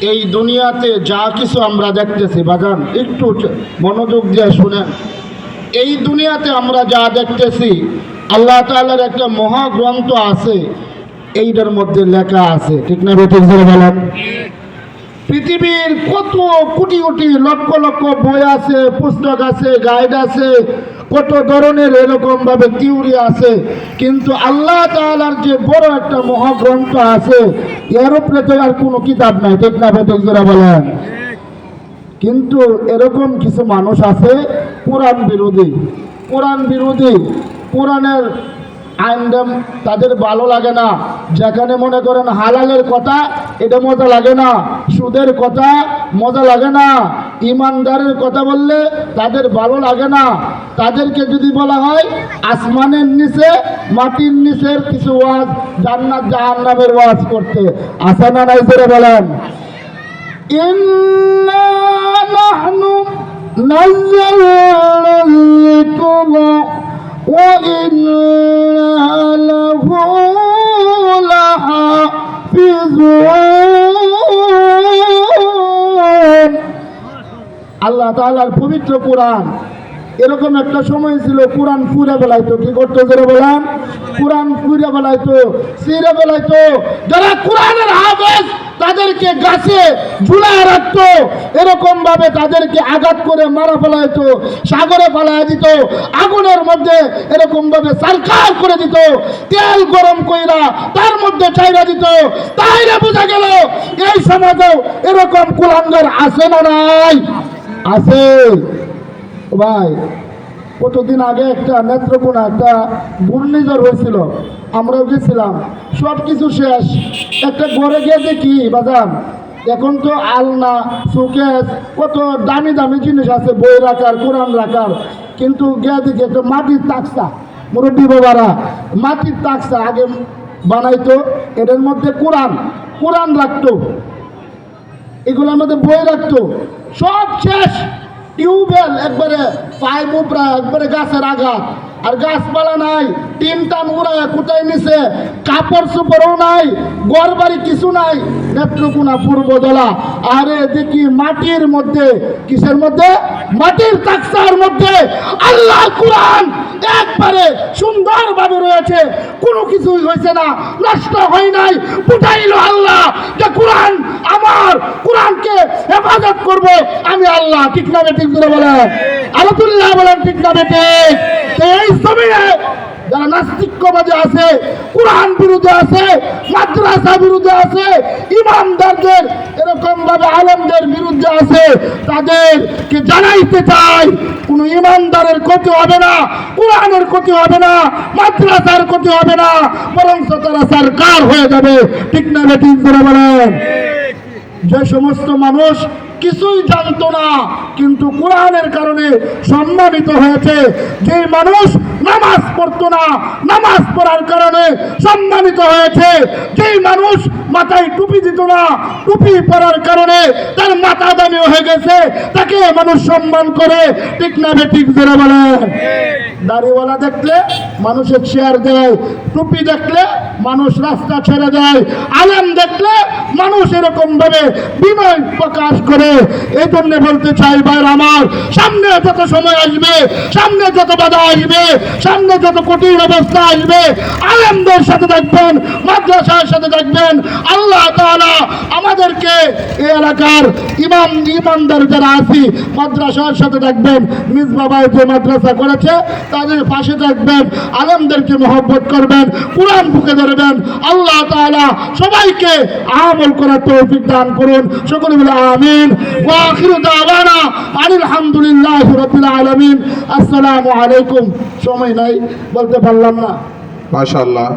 এই দুনিয়াতে যা কিছু আমরা দেখতেছি, বাজান, একটু মনোযোগ দিয়ে শুনেন। এই দুনিয়াতে আমরা যা দেখতেছি, আল্লাহ তাআলার একটা মহাগ্রন্থ আছে, এইটার মধ্যে লেখা আছে। ঠিক না ধরে বলেন। পৃথিবীর কত কোটি কোটি লক্ষ লক্ষ বই আছে, পুস্তক আছে, গাইড আছে কত ধরনের এরকম ভাবে থিওরি আছে, কিন্তু আল্লাহ তালার যে বড় একটা মহাগ্রন্থ আছে, এর উপরে তো আর কোনো কিতাব নাই, ঠিক না বেতক যারা বলেন? কিন্তু এরকম কিছু মানুষ আছে, কোরআন বিরোধী। কোরআন বিরোধী, কোরআনের আইনটা um, তাদের ভালো লাগে না। যেখানে মনে করেন হালালের কথা, এটা মজা লাগে না। সুদের কথা, মজা লাগে না। ইমানদারের কথা বললে তাদের ভালো লাগে না। তাদেরকে যদি বলা হয়, আসমানের নিচে, মাটির নিচের কিছু ওয়াজ, জান্নাত জাহান্নামের ওয়াজ করতে। আসানা নাই করে বলেন? ইন্না নাহনু আল্লাহ পবিত্র কোরআন। এরকম একটা সময় ছিল, কোরআন ফুরে বেলাইতো কি করতো জোরে বলেন? কোরআন পুরে বেলাইতো সিরে বেলাইতো যারা কোরআনের হাফেজ, তাদেরকে গাছে ঝুলায় রাখতো। এরকম ভাবে তাদেরকে আঘাত করে মারা ফেলাইতো, সাগরে ফেলায় দিত, আগুনের মধ্যে এরকম ভাবে সরকার করে দিত। তেল গরম কইরা তার মধ্যে চাইরা দিত। তাইরা বোঝা গেল, এই সমাজেও এরকম কুলাঙ্গার আছে না নাই? আছে ভাই, কতদিন আগে একটা নেত্রকোনা, একটা ঘূর্ণিঝড় হয়েছিল, আমরাও গেছিলাম। সব কিছু শেষ। একটা ঘরে গিয়ে দেখি, বাজান, এখন তো আলনা, সুকেস, কত দামি দামি জিনিস আছে, বই রাখার, কোরআন রাখার। কিন্তু গিয়ে দেখি একটা মাটির তাকসা। মুরব্বী বাবারা, মাটির তাকসা আগে বানাইতো এটার মধ্যে কোরআন কোরআন রাখতো। এগুলোর মধ্যে বই রাখতো। সব শেষ। টিউবওয়েল একবারে পাইপ উপরা, একবারে গাছের আঘাত। আর গাছপালা নাই, টিন টান উড়ায় কোথায় নিছে। কাপড় চোপড়ও নাই ঘর বাড়ি কিছু নাই। নেত্রকোনা পূর্বদলা আরে দেখি মাটির মধ্যে, কিসের মধ্যে? মাটির তাকসার মধ্যে। আল্লাহ কোরআন! একবারে সুন্দরভাবে রয়েছে। কোনো কিছুই হয়েছে না, নষ্ট হয় নাই। পুটাইল আল্লাহ যে কোরআন আমার, কোরআনকে হেফাজত করব। আমি আল্লাহ, ঠিক না ঠিক বলে আলতুল্লাহ বলেন, ঠিক না বেটে এই জমিনে যারা আছে, কোরআন বিরুদ্ধে আছে, মাদ্রাসা বিরুদ্ধে আছে ইমামদারদের এরকম ভাবে আলমদের বিরুদ্ধে আছে, তাদেরকে জানাইতে চাই, কোন ইমানদারের ক্ষতি হবে না, কোরআনের ক্ষতি হবে না, মাদ্রাসার ক্ষতি হবে না বরং তারা সরকার হয়ে যাবে। ঠিক না ঠিক করে বলেন? যে সমস্ত মানুষ কিছুই জানতো না, কিন্তু কোরআনের কারণে সম্মানিত হয়েছে। যে মানুষ নামাজ পড়তো না। নামাজ পড়ার কারণে সম্মানিত হয়েছে। যে মানুষ মাথায় টুপি দিত না, টুপি পরার কারণে তার মাথা দামি হয়ে গেছে। তাকে মানুষ সম্মান করে। ঠিক না ঠিক জোরে বলেন। দাড়িওয়ালা দেখলে মানুষের চেয়ার দেয়, টুপি দেখলে মানুষ রাস্তা ছেড়ে দেয়। আলেম দেখলে মানুষ এরকম ভাবে বিনয় প্রকাশ করে এই জন্য বলতে চাই ভাইর আমার, সামনে যত সময় আসবে, সামনে যত বাধা আসবে, সামনে যত কঠিন অবস্থা আসবে, আলেমদের সাথে দেখবেন মাদ্রাসার সাথে দেখবেন আল্লাহ তাআলা আমাদেরকে এই এলাকার ইমাম, ইমানদার যারা আছি, মাদ্রাসার সাথে দেখবেন নিজ বাবায় যে মাদ্রাসা করেছে, তাদের পাশে থাকবেন, আলেমদেরকে মহব্বত করবেন, কোরআন বুকে ধরবেন, আল্লাহ তাআলা সবাইকে আমল করার তৌফিক দান করুন। সকলে বলে আমিন। ওয়া আখিরু দাওয়ানা আনিল হামদুলিল্লাহি রাব্বিল আলামিন। আসসালামু আলাইকুম। সময় নাই, বলতে পারলাম না। মাশাআল্লাহ।